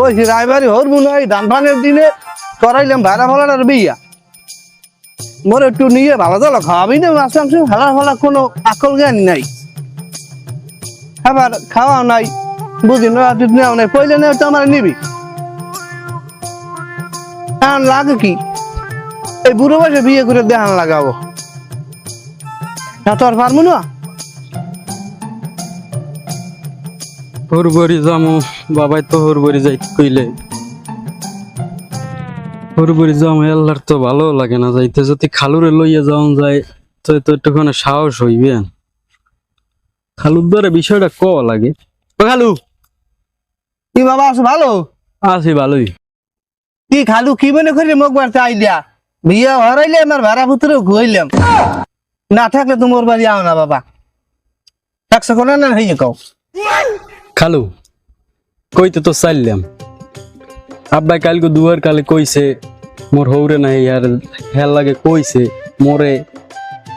কইছি, রায়বাড়ি হরবো না, এই ধান ফানের দিনে করাইলাম ভাড়া ফালার বিয়া। মোর একটু নিয়ে ভালো ভালো খাওয়াবি না, মাছ মাংস ভাড়া ফালা কোনো আকল জ্ঞান নাই। আবার খাওয়াও নাই, বুঝি না তুই নেও নাই পয়লে নেও তো আমার নিবি। এখন লাগে কি? এই বুড়ো বয়সে বিয়ে করে দেহান লাগাবো। এত আর পারব না। হরবরি যামু বাবাই তো হরবরি যাই কইলে। হরবরি যামু এল্লার তো ভালো লাগে না যাইতে। যদি খালুরে লইয়া যাওন যায় তো তো একটুখানি সাহস হইবে। খালুর দ্বারা বিষয়টা ক লাগে? ও খালু! কি বাবা আছো ভালো? আছি ভালোই। কি খালু কি মনে করি মুখ মারতে আইলিয়া? বিয়ে হরাইলে আমার ভাড়া পুত্র ঘুইলাম না থাকলে তোমার বাড়ি আও না বাবা। একশো কোনা না হইয়ে কও। খালু কইতে তো চাইলাম। আব্বাই কালকে দুয়ার কালে কইছে মোর হৌরে নাই আর হেল লাগে কইছে মোরে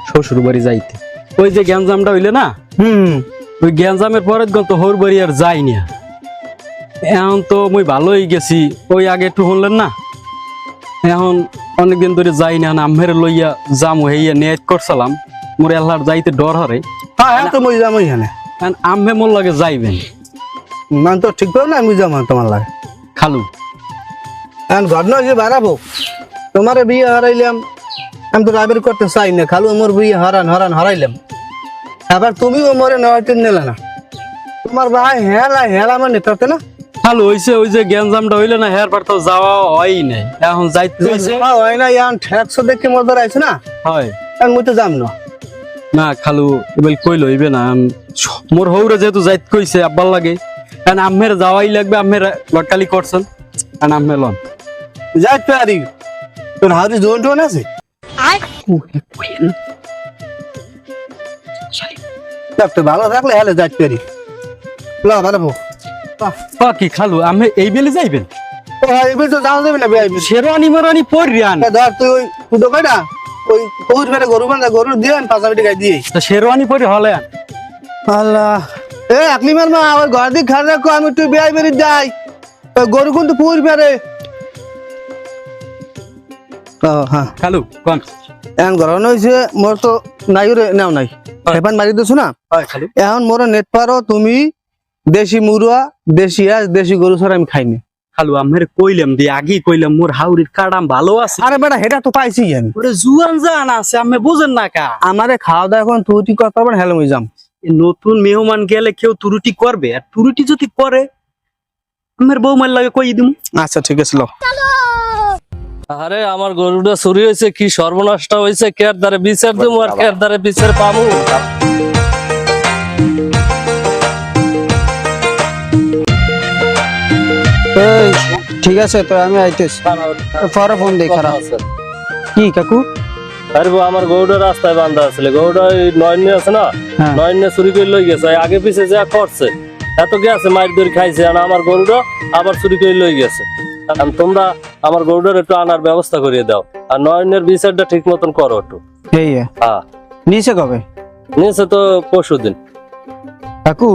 শ্বশুর বাড়ি যাইতে। ওই যে গ্যাঞ্জামটা হইলে না? হুম। ওই গ্যাঞ্জামের পরে গন তো হৌর বাড়ি আর যাই না এখন তো মুই ভালোই গেছি ওই আগে একটু শুনলেন না? এখন অনেকদিন ধরে যাই না আমের লইয়া যাম হইয়া নেট করছিলাম। মোর এল্লার যাইতে ডর হরে। হ্যাঁ তো মুই যাম এখানে আম্মে মোর লাগে যাইবেন। মান তো ঠিক পাও না মুই যাম তোমার লাগে। খালু। এখন ঘটনা যে বাড়াবো তোমার বিয়ে হারাইলাম আমি তো রাবের করতে চাই না খালু আমার বিয়ে হারান হারান হারাইলাম। আবার তুমিও মরে নয়টিন নিলে না। তোমার ভাই হেলা হেলা মানে তাতে না? ভালো হইছে ওই যে গ্যাঞ্জামটা হইলে না হেয়ার পর তো যাওয়া হয় নাই। এখন যাইতে হইছে। হ্যাঁ, না ইয়ান ঠেকশো দেখে মজার আছে না? হয়। এখন মুই তো যাম না। না খালু এবার কই লইবে না আম- মোর হৌরে যেহেতু যাইত কইছে আব্বার লাগে। কারণ আম্মের যাওয়াই লাগবে আম্মের লটকালি করছেন। কারণ আম্মে লন। যাই তো পারি তোর হাউরি জোন টোন আছে? ভালো থাকলে হেলে পারি ল বাড়াবো কি খালু আমি এই বেলে যাইবেন? তো যাওয়া যাবে না ভাই শেরওয়ানি মারানি পরিয়ান ধর তুই ওই কয়টা গরু বান্ধা গরু দিয়ে পাঁচা মিটি গাই দিয়ে। শেরওয়ানি পরি হলে। আল্লাহ। এ আকলিমার মা আমার ঘর দিক খারাপ রাখো আমি তুই বিয়াই বেরি যাই। গরু কিন্তু পুর ও হ্যাঁ। খালু কোন? এখন গরম হয়েছে মোর তো নাই রে নাও নাই। মারি দিছো না? এখন মোর নেট পারো তুমি দেশি মুরুয়া দেশি আজ দেশি গরু ছাড়া আমি খাইনি খালু আমের কইলাম দি আগে কইলাম মোর হাউরির কাড়াম ভালো আছে। আরে বেটা হেটা তো পাইছি আমি। ওরে জুয়ান জান আছে আমি বুঝেন না কা। আমারে খাওয়া দাওয়া এখন তুই তুই করতে পারবেন যাম। নতুন মেহমান গেলে কেউ তুরুটি করবে? আর তুরুটি যদি করে আমার বৌমার লাগে কই দিম? আচ্ছা ঠিক আছে লো আরে আমার গরুটা চুরি হয়েছে কি সর্বনাশটা হয়েছে কের দ্বারে বিচার দেবো আর কের দ্বারে বিচার পাবো এই ঠিক আছে তো আমি আইতেছি। পরে ফোন দিই খারাপ কি কাকু? আরে আমার গরুটা রাস্তায় বান্ধা গরুটা ওই নয়নে আছে না? হ্যাঁ। নয়নে চুরি করে লই গেছে। আগে পিছে যা করছে এত গেছে মাইর দড়ি খাইছে আর আমার গরুটা আবার চুরি করে লই গেছে। তোমরা আমার গরুটার একটু আনার ব্যবস্থা করিয়ে দাও। আর নয়নের বিচারটা ঠিক মতন করো একটু। হ্যাঁ। নিচে কবে? নিয়েছে তো পরশু দিন। কাকু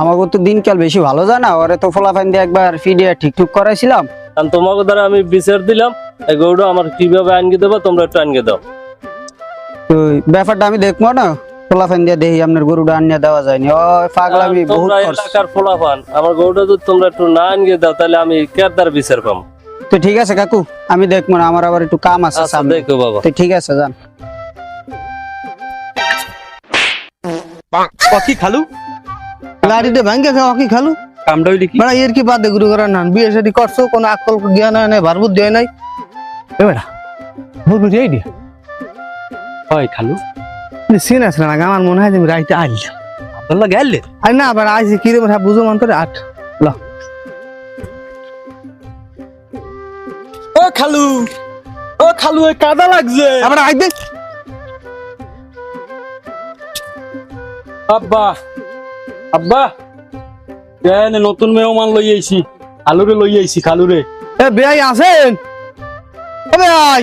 আমাকে তো দিনকাল বেশি ভালো যায় না। ওরে তো ফলাফাইন দিয়ে একবার ফিডিয়া ঠিকঠাক করাইছিলাম। কারণ তোমাকে দ্বারা আমি বিচার দিলাম। এই গরুটা আমার কীভাবে আনগে দেবো তোমরা একটু আনগে দাও। তো ব্যাপারটা আমি দেখব না। দিয়ে দেখি আপনার গরুটা আনিয়ে দেওয়া যায়নি ও পাগলামি বহুত এলাকার ফলাফান আমার গরুটা যদি তোমরা একটু না আনগে দাও তাহলে আমি কেদার বিচার পাম তো ঠিক আছে কাকু আমি দেখব না আমার আবার একটু কাম আছে আচ্ছা সামনে। দেখো বাবা। তো ঠিক আছে যান। কি খালু? লাড়িতে ভাঙ্গে খাওয়া কি খালু? কামটা হইলে কি? বেড়া এর কি বাদ দে গুরু করার না বিয়ে শাদি করছ কোনো আকল জ্ঞান হয় নাই ভারবুদ দেয় নাই? এ ভুল বুঝে হয় খালু? সিন আসলে না আমার মনে হয় আমি রাইতে আপনার গেলে আর না আবার আইসি কি রে বুঝো মন করে আট। ল। ও খালু ও খালু ওই কাদা লাগছে। আবার আই দেখ আব্বা আব্বা। কেন নতুন মেহমান লই আইছি আলুরে লই আইছি খালুরে। এ বেয়াই আছেন? এ বেয়াই।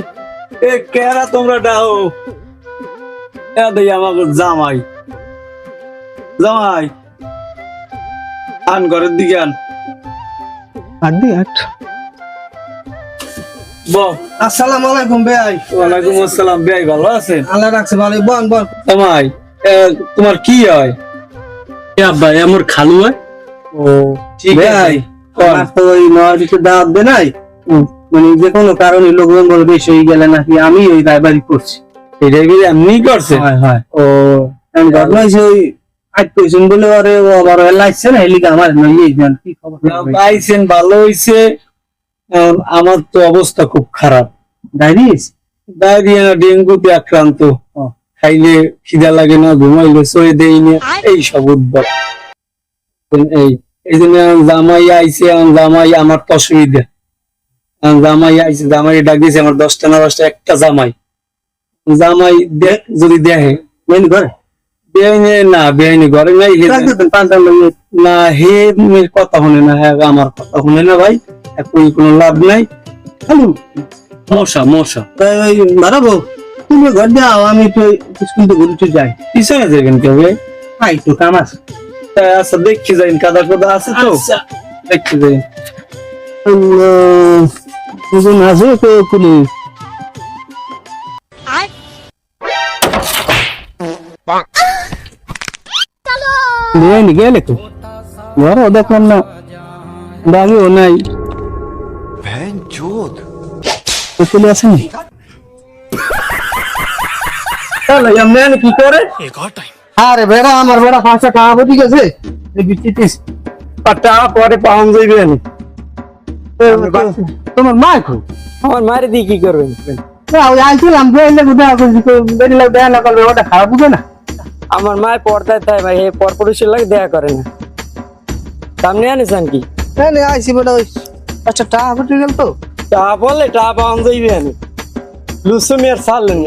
এ কেরা তোমরা ডাও? এ দেই আমাকে জামাই। জামাই আন ঘরের দিকে আন। আট। বল আসসালামু আলাইকুম ভাই। ওয়ালাইকুম আসসালাম। ভাই ভালো আছেন? আল্লাহ রাখছে ভালো। বন বন। তোমায় তোমার কি হয়? আব্বা আমার খালু হয়। ও ঠিক ভাই আছে তো ওই নয়াদিকে দাওয়াত দে নাই। মানে যে কোনো কারণে লোকজন বলে বেশি হয়ে গেলে নাকি আমি ওই রায়বাড়ি করছি। এটা এমনি করছে? ও ঘটনা হয়েছে ওই আজ কইছেন বলে ওরে ও আবার লাগছে না এলিকে আমার নই কি খবর পাইছেন ভালো হইছে। আমার তো অবস্থা খুব খারাপ। ডায়রিয়া না ডেঙ্গুতে আক্রান্ত। খাইলে খিদা লাগে না ঘুমাইলে সয়ে দেই না এই সব উদ্ভব। এই এই জন্য জামাই আইছে জামাই আমার তো অসুবিধা জামাই আইছে জামাই ডাক দিয়েছে আমার দশটা না দশটা একটা জামাই। জামাই দেখ যদি দেখে মেন করে? বেআইনে না বেআইনি ঘরে নাই না হে মেয়ের কথা শুনে না হ্যাঁ আমার কথা শুনে না ভাই। এখন কোনো লাভ নাই। হ্যালো মশা মশা। ওই বাড়াবো। তুমি ঘর যাও আমি তো ঘুরতে যাই। পিছনে যাবেন কেবে আই তো কাম আছে। আচ্ছা দেখি যাই কাদা কাদা আছে তো? দেখি যাই দুজন আছে তো পুলিশ বেআইনি গেলে তো ঘর দেখলাম না দাবিও নাই চলে আসেনি কি করে আরে বেড়া আমার বেড়া পাঁচটা টাকা বুঝি গেছে টাকা পরে পাওয়া যাইবে তোমার মা খুব আমার মারে দিয়ে কি করবেন আইছিলাম গুদা বেলে দেয়া না করবে ওটা খারাপ বুঝে না আমার মায়ের পর্দায় তাই ভাই এই পরপুরুষের লাগে দেয়া করে না। সামনে আনিসান কি হ্যাঁ নে আইছি বেটা ওই আচ্ছা টাকা বুঝে গেল তো? তা বলে টা পাওয়া যাইবে আমি লুসুমি আর সারলেন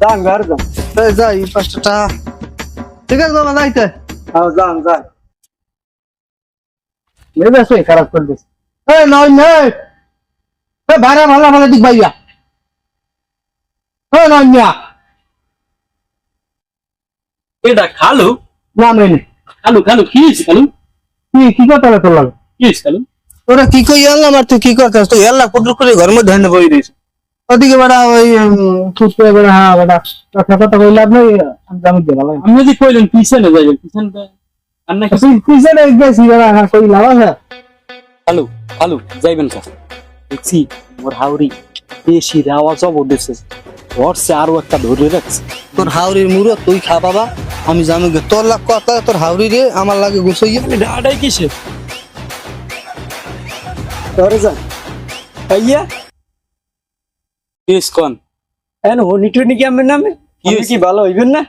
যান ঘর যান এই যাই পাঁচটা টাকা ঠিক আছে বাবা যাইতে। হ্যাঁ যান যান। মেয়ে আছে খারাপ করে দিস এই নয় নয়। এই ভাড়া ভালো ভালো দিক ভাইয়া। এই নয় মিয়া। এটা খালু? না মেনে খালু খালু কি খালু? কি কি কথা তোর লাগে? কি খালু? তোরা কি কই আনলাম আর তুই কি করতেছ তুই এল্লা পুটুর করে ঘর মধ্যে ধান বই দিস ওদিকে বেড়া ওই করে বেড়া হ্যাঁ বেড়া কথা কথা কই লাভ নেই আমি ভালো। আপনি যদি কইলেন পিছনে যাইবেন পিছনে আর না তুই পিছনে গেছি বেড়া হ্যাঁ কই লাভ আছে? খালু খালু যাইবেন কা। দেখছি মোর হাউরি বেশি আওয়াজ অবদেশে ধরছে আরও একটা ধরে রাখছে। তোর হাওড়ির মুড়ো তুই খা বাবা আমি জানি গে তোর লাগ কথা তোর হাওড়ি রে আমার লাগে গুছাইয়া ডাডাই কিসে ভাইয়া? কেস কন? হনি টনি কি আমার নামে? কি কি ভালো হইবেন না?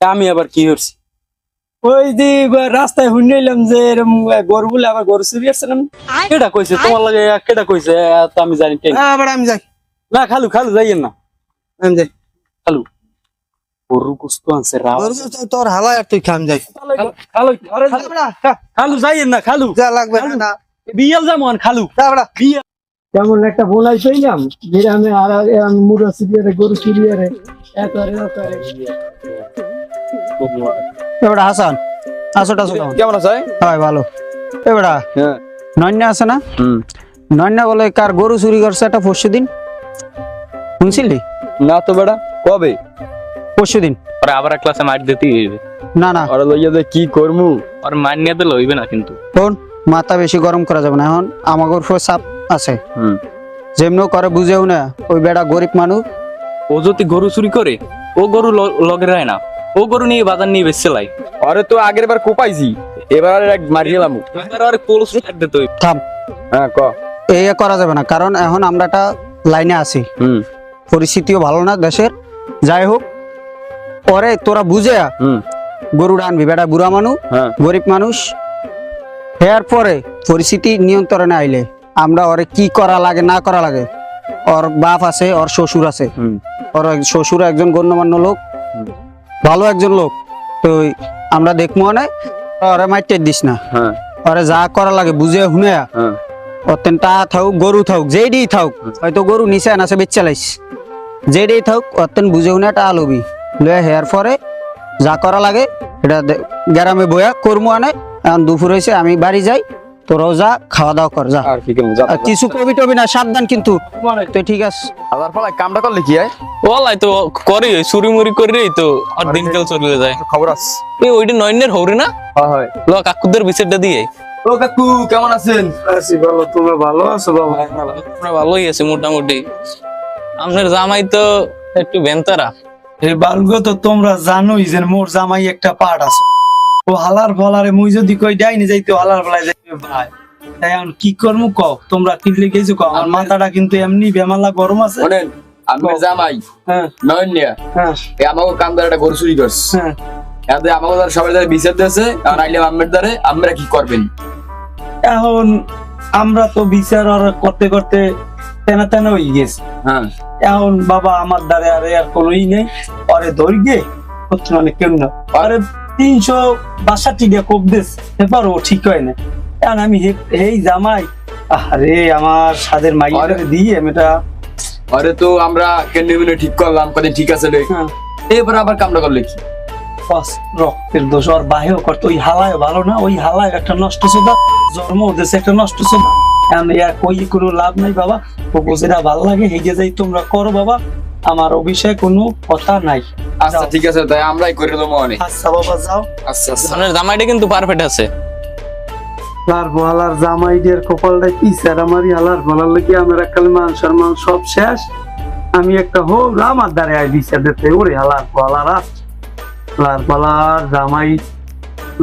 আমি আবার কি করছি ওই যে রাস্তায় হুন্ডাইলাম যে এরম গরু বলে আবার গরু চুরি আসছে না? কেডা কইছে? তোমার লাগে কেডা কইছে? তো আমি জানি হ্যাঁ আমি যাই। না খালু খালু যাইয়েন না। খালু গরু কুস্তু আনছে রাও তোর তো- হালা আর তুই খাম যাই। খালু যাইয়েন না খালু। যা লাগবে না, বিয়াল যেমন খালু। যা বেড়া। কেমন একটা বোনাই পাইলাম যেটা আর আমি মুড়া সিরিয়ারে গরু সিরিয়ারে এত আর এত আর এবারে হাসান আসো টাসো কেমন? কেমন আছে? হয় ভালো। এবারে হ্যাঁ। নন্যা আছে না? নন্যা বলে কার গরু চুরি করছে একটা পরশু দিন শুনছিলি? না তো বেড়া কবে? পরশু দিন। আবার ক্লাসে মার দিতেই হইবে। না না। ওরা লইয়া দে কি করমু? আর মার নিয়ে দিলে হইবে না কিন্তু। শোন মাথা বেশি গরম করা যাবে না। এখন আমাগর উপর চাপ আছে। হুম। যেমন করে বুঝেও না ওই বেড়া গরিব মানুষ। ও যদি গরু চুরি করে ও গরু লগে রায় না। ও গরু নিয়ে বাজার নিয়ে বেচছে লাই। আরে তো আগের বার কোপাইছি এবার আর এক মারিলাম এবার আর কোলস কাট দিতে হইবে। থাম। হ্যাঁ ক। এই করা যাবে না কারণ এখন আমরা একটা লাইনে আছি। হুম। পরিস্থিতিও ভালো না দেশের। যাই হোক পরে তোরা বুঝে গরু আনবি বেটা বুড়া মানুষ হ্যাঁ। গরিব মানুষ। হেয়ার পরে পরিস্থিতি নিয়ন্ত্রণে আইলে আমরা ওরে কি করা লাগে না করা লাগে ওর বাপ আছে ওর শ্বশুর আছে। ওর শ্বশুর একজন গণ্যমান্য লোক ভালো একজন লোক। তো আমরা দেখব না ওরে মাইটে দিস না। হ্যাঁ। ওরে যা করা লাগে বুঝে শুনে হ্যাঁ। অত্যন্ত টা থাকুক গরু থাকুক যেডি থাকুক হয়তো গরু নিচে আনাছে বেচ যেডি থাকুক অত্যন্ত বুঝে শুনে টা লবি লয়ে হেয়ার পরে যা করা লাগে এটা গ্রামে বয়া কর্ম আনে এখন দুপুর হয়েছে আমি বাড়ি যাই তোরাও যা খাওয়া দাওয়া কর যা। কিছু কবি টবি না সাবধান কিন্তু। তো ঠিক আছে। আবার ফলাই কামটা করলে কি হয় ওলাই তো করে চুরি মুড়ি করে তো আর দিনকাল চলে যায়। খবর আছে। এই ওইটা নয়নের হৌরি না? হয় হয়। ল কাকুদের বিচারটা দিয়ে ও কাকু কেমন আছেন? আছি ভালো তুমি ভালো আছো বাবা? ভালোই আছে মোটামুটি। আপনার জামাই তো একটু বেন্তারা। এই বালগো তো তোমরা জানোই যে মোর জামাই একটা পাট আছে। ও হালার ফলারে মুই যদি কই ডাইনি যাইতে হালার ফলায় যাইতে ভাই। তাই আমি কি করমু কও? তোমরা কিনলে গেছো কও? আমার মাথাটা কিন্তু এমনি বেমালা গরম আছে। শোনেন আমি জামাই হ্যাঁ। নয়নিয়া হ্যাঁ। এই আমাকে কামদার একটা গরু চুরি করছে। হ্যাঁ। এতে আমাকে সবাই দ্বারা বিচার দিয়েছে আর আইলে আমের দ্বারে আমরা কি করবেন? এখন আমরা তো বিচার আর করতে করতে তেনা তেনা হয়ে। গেছি এখন বাবা আমার দ্বারে আর আর কোনোই নেই। পরে মানে কেউ না। আরে তিনশো বাষট্টি দিয়ে কোপ দিস এবার ও ঠিক হয় না। এখন আমি এই জামাই আরে আমার সাদের মাইয়ারে দিয়ে আমি এটা আরে তো আমরা কেন্দ্রে মিলে ঠিক করলাম? কদিন ঠিক আছে হ্যাঁ, এবার আবার কামটা করলে কি? রক্তের দোষ আর বাহেও করতো ওই হালায় ভালো না ওই হালায় একটা নষ্ট সোদা জন্ম একটা নষ্ট সোদা কই কোনো লাভ নাই বাবা ও যেটা ভালো লাগে হেগে যাই তোমরা করো বাবা আমার বিষয়ে কোনো কথা নাই। আচ্ছা ঠিক আছে তাই আমরাই করে দেবো অনেক। আচ্ছা বাবা যাও। আচ্ছা আচ্ছা। জামাইটা কিন্তু পারফেক্ট আছে। লার বলার জামাই কপালটা কি স্যার আমারই? হালার বলার লাগে আমার একালে মান সম্মান সব শেষ। আমি একটা হোক আমার দ্বারে আই বিচার দিতে ওরে হালার বলার আর লার জামাই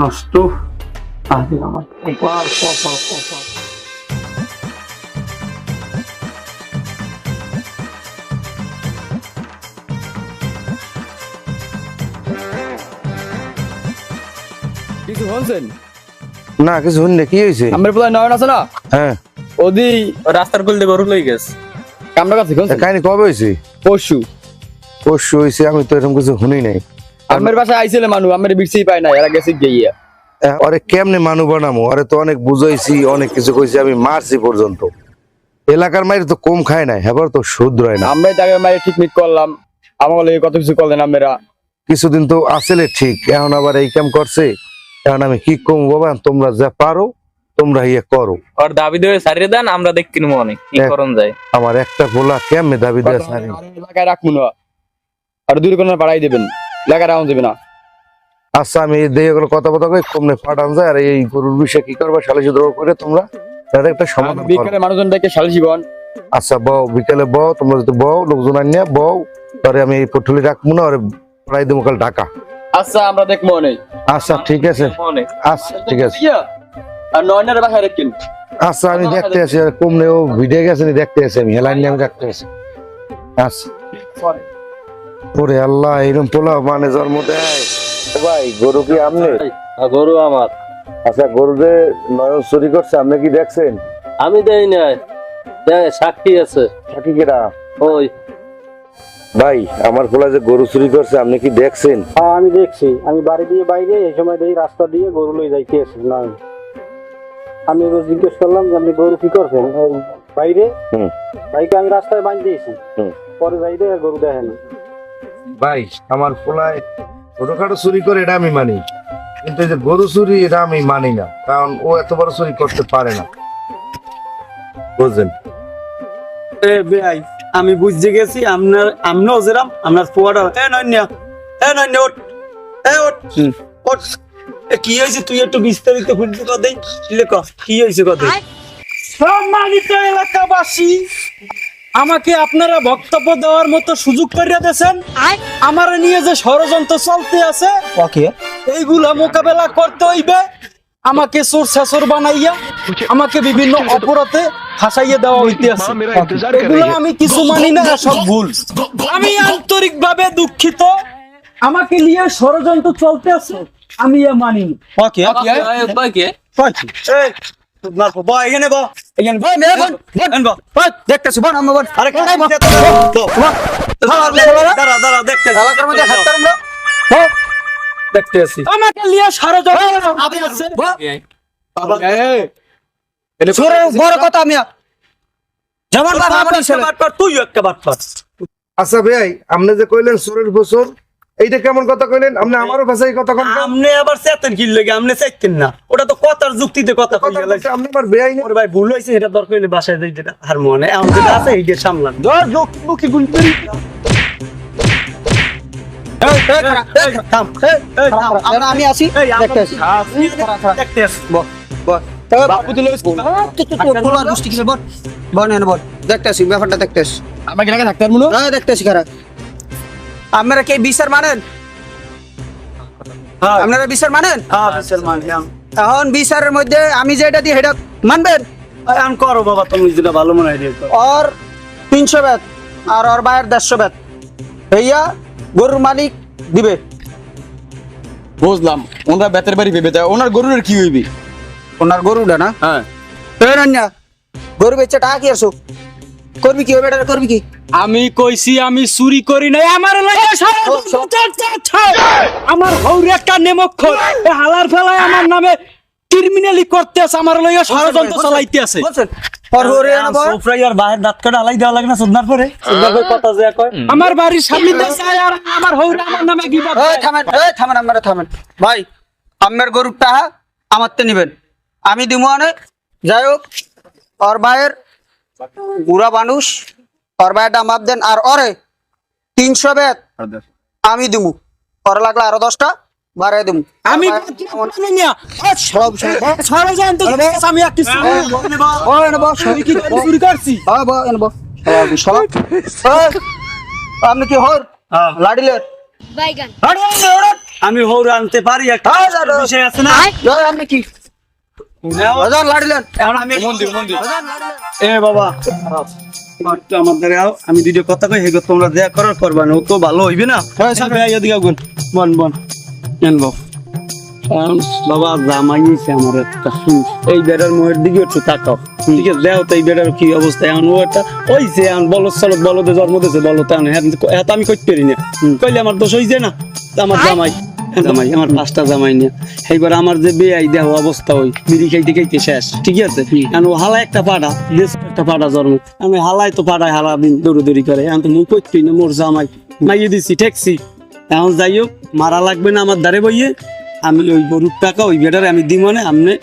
নষ্ট। আরে আমার। কপাল কপাল কপাল কিছু বলছেন না কিছু শুনলে কি হয়েছে আমার প্রায় নয়ন আছে না? হ্যাঁ। ওদি রাস্তার কুল দিয়ে গরু লই গেছে। কামটা করছে তা কাহিনী কবে হয়েছে পরশু। পরশু হয়েছে আমি তো এরকম কিছু শুনি নাই। আমার বাসায় আইছিলে মানুষ আমার বিরসেই পায় না এরা গেছে গিয়ে। আহ, ওরে কেমনে মানু বানামো? ওরে তো অনেক বুঝাইছি অনেক কিছু কইছি আমি মারছি পর্যন্ত। এলাকার মাইরে তো কম খায় নাই হেবার তো শুদ্ধ হয় না। আমরা তাকে মায়ের ঠিক মিট করলাম আমার লাগে কত কিছু করলেন আমরা। কিছুদিন তো আসলে ঠিক এখন আবার এই কাম করছে এখন আমি কি কম বাবা তোমরা যা পারো তোমরা ইয়ে করো। আর দাবি দিয়ে সারিয়ে দেন আমরা দেখি কিনবো অনেক কি। করণ যায়। আমার একটা পোলা কেমনে দাবি দেয় সারি এলাকায় রাখব না আর দূরে কোনো বাড়াই দেবেন। দেবে না। আচ্ছা আমি গেলো কথা কই কমনে পাঠান যায় আর এই গরুর বিষয়ে কি করবা সালিশি দ্রোহ করে তোমরা তার একটা সমাধান বিকালে মানুষজন ডেকে শালি জীবন আচ্ছা বউ বিকেলে বউ তোমরা যদি বউ লোকজন আনিয়া বউ তারে আমি এই পটুলি রাখব না আর প্রায় দেবো কাল ঢাকা। আচ্ছা আমরা দেখব অনেক। আচ্ছা ঠিক আছে। আচ্ছা ঠিক আছে। আর নয়নের আচ্ছা আমি দেখতে আছি আর কমনে ও ভিডিও গেছে দেখতে আছি আমি হেলাইন নিয়ে আমি দেখতে আছি। আচ্ছা। ওরে আল্লাহ এরকম পোলা মানে জন্ম দেয়। ভাই গরু কি আপনি গরু আমার। আচ্ছা গরু যে নয়ন চুরি করছে আপনি কি দেখছেন? আমি দেই নাই। সাক্ষী আছে। থাকি কিরা? ওই। ভাই আমার পোলা যে গরু চুরি করছে আপনি কি দেখছেন? হ্যাঁ আমি দেখছি। আমি বাড়ি দিয়ে বাইরে এই সময় দেখি রাস্তা দিয়ে গরু লই যাইতে আছি না আমি এবার জিজ্ঞেস করলাম যে আপনি গরু কি করছেন? বাইরে? হুম। বাইকে আমি রাস্তায় বাঁধ দিয়েছি হুম। পরে যাইতে আর গরু দেখে না। ভাই আমার পোলায় ছোটখাটো চুরি করে এটা আমি মানি। কিন্তু এই যে গরু চুরি এটা আমি মানি না কারণ ও এত বড় চুরি করতে পারে না। বুঝলেন? এ ভাই আমি বুঝতে গেছি আপনার আমরাও যেরাম আপনার পোয়াটা এ নন্য এ নন্য ওঠ। এ ওঠ। এ কি হয়েছে? তুই একটু বিস্তারিত দেই। লেখ কি হয়েছে কত সম্মানিত এলাকাবাসী আমাকে আপনারা বক্তব্য দেওয়ার মতো সুযোগ করে দিয়েছেন। আমার নিয়ে যে ষড়যন্ত্র চলতে আছে ওকে। এইগুলা মোকাবেলা করতে হইবে। আমাকে চোর শাসর বানাইয়া আমাকে বিভিন্ন অপরাধে ফাঁসাইয়া দেওয়া হইতে আছে এগুলো আমি কিছু মানি না সব ভুল। আমি আন্তরিক ভাবে দুঃখিত। আমাকে নিয়ে ষড়যন্ত্র চলতে আছে আমি এ মানি না ওকে কে বল আরে দাঁড়া দাঁড়া দেখতে দেখতে আছি। আমাকে বড় কথা আমি যেমন আমার একটা তুইও আচ্ছা ভাই আপনি যে কইলেন সুরের বছর এইটা কেমন কথা কইলেন? আপনি আমারও ভাষায় কথা কন আপনি আবার চেতেন কি লাগে? আপনি চাইতেন না। ওটা তো কথার যুক্তিতে কথা কই কথা আপনি আমার বেআইন ওর ভাই ভুল হয়েছে এটা দরকার হইলে বাসায় যাই যেটা আর মনে এখন যেটা আছে এইটা সামলান। ধর লোক মুখে গুলি করি। এই, এই, এই, থাম, এই, এই, থাম। আমরা আমি আসি। দেখতে আসি। বল বল। দেখতে আসি ব্যাপারটা দেখতে আসি। আমাকে হ্যাঁ দেখতে আসি খারাপ। আপনারা কে বিচার মানেন? হ্যাঁ, আপনারা বিচার মানেন? হ্যাঁ, হ্যাঁ। এখন বিচারের মধ্যে আমি যেটা দিই সেটা মানবেন? এখন করো বাবা তুমি যেটা ভালো মনে হয়। ওর তিনশো ব্যাত আর ওর বাইরের দেড়শো ব্যাত হইয়া গরুর মালিক দিবে। বুঝলাম। ওনারা বেতের বাড়ি ভেবে দেয়। ওনার গরুর কি হইবি? ওনার গরুটা না? হ্যাঁ। গরু বেচে টাকা কি আসো করবি কি ওই বেটার করবি কি? আমি কইছি আমি চুরি করি নাই আমার লাগে আমার হৌরে একটা নেমক্ষ হালার ফেলায় আমার নামে ক্রিমিনালি করতে আছে আমার লইয়া ষড়যন্ত্র চালাইতে আছে লাগে আমার বাড়ির সামনে আমার হৌরে আমার নামে থামেন থামেন থামেন। ভাই গরুর আমার তে নিবেন। আমি দিমু আনে যাই হোক ওর ভাইয়ের বুড়া মানুষ ওর ভাইয়েরটা মাপ দেন আর ওরে তিনশো বেত আমি দিমু। ওর লাগলে আরও দশটা বাড়াই দিমু। আমি সব আপনি কি হর? হ্যাঁ। লাডিলের? আমি হৌর আনতে পারি একটা হ্যাঁ, বিষয় আছে না? আপনি কি? আমি দুটো কথা কই হেগো তোমরা দেয়া করার করবা না ও তো ভালো হইবে না। ভাই এদিকে আগুন। বন বন। এন বাবা এখন বাবা জামাই আমার একটা। এই বেড়ার মোহের দিকে একটু তাকাও। ঠিক আছে দেও তো এই বেড়ার কি অবস্থা। এখন ও একটা ওইছে এখন বলদ সলদ বলদে জন্ম দিয়েছে এখন। হ্যাঁ আমি কইতে পারি না। কইলে আমার দোষ হইছে না? আমার জামাই। হ্যাঁ, জামাই আমার পাঁচটা জামাই নিয়ে। এইবার আমার যে বেআই দেহ অবস্থা ওই বিড়ি খাইতে খাইতে শেষ। ঠিক আছে? এখন ও হালা একটা পাড়া দেশ একটা পাড়া জন্ম। আমি হালাই তো পাড়ায় হালা দৌড়ি দৌড়ি করে। এখন তো মুখ করছি না মোর জামাই মাইয়ে দিছি ঠেকছি। এখন যাই হোক মারা লাগবে না আমার দ্বারে বইয়ে। আমি ওই গরুর টাকা ওই বেটারে আমি দিব না আপনি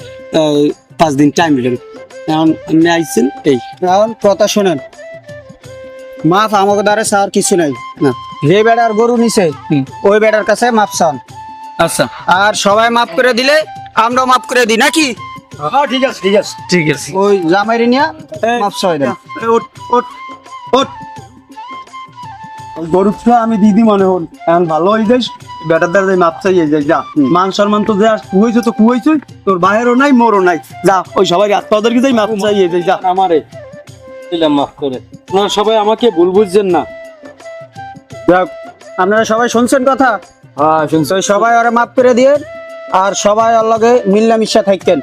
পাঁচ দিন টাইম দিলেন এখন আপনি আইছেন এই। এখন কথা শুনেন। মাফ আমাকে দ্বারা স্যার কিছু নাই। না। যে বেড়ার গরু নিছে ওই বেড়ার কাছে মাফ চান। আচ্ছা আর সবাই মাফ করে দিলে আমরাও মাফ করে দিই নাকি? হ্যাঁ ঠিক আছে ঠিক আছে। ঠিক আছে। ওই জামাইরে নিয়ে চাই দেন। আমি দিদি মনে এখন ভালো হয়ে যাস বেটার দ্বারা মাপ চাইয়ে যাই যা। মান সম্মান তো যা কুয়েছে তো কুয়েছে তোর বাইরেও নাই মোরও নাই। যা ওই সবাই যাই মাপ যাই যা। আমারে দিলাম মাফ করে। আপনারা সবাই আমাকে ভুল বুঝছেন না। যাক, আপনারা সবাই শুনছেন কথা? হ্যাঁ শুনছি। সবাই ওরা মাফ করে দিয়ে আর সবাই আল্লাহকে মিল্লামিশা থাকেন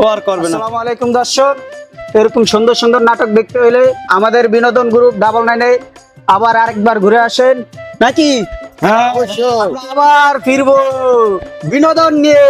ও আর করবে না। আসসালামু আলাইকুম দর্শক। এরকম সুন্দর সুন্দর নাটক দেখতে হলে আমাদের বিনোদন গ্রুপ ডাবল নাইনে আবার আরেকবার ঘুরে আসেন। নাকি? হ্যাঁ অবশ্যই। আবার ফিরবো। বিনোদন নিয়ে।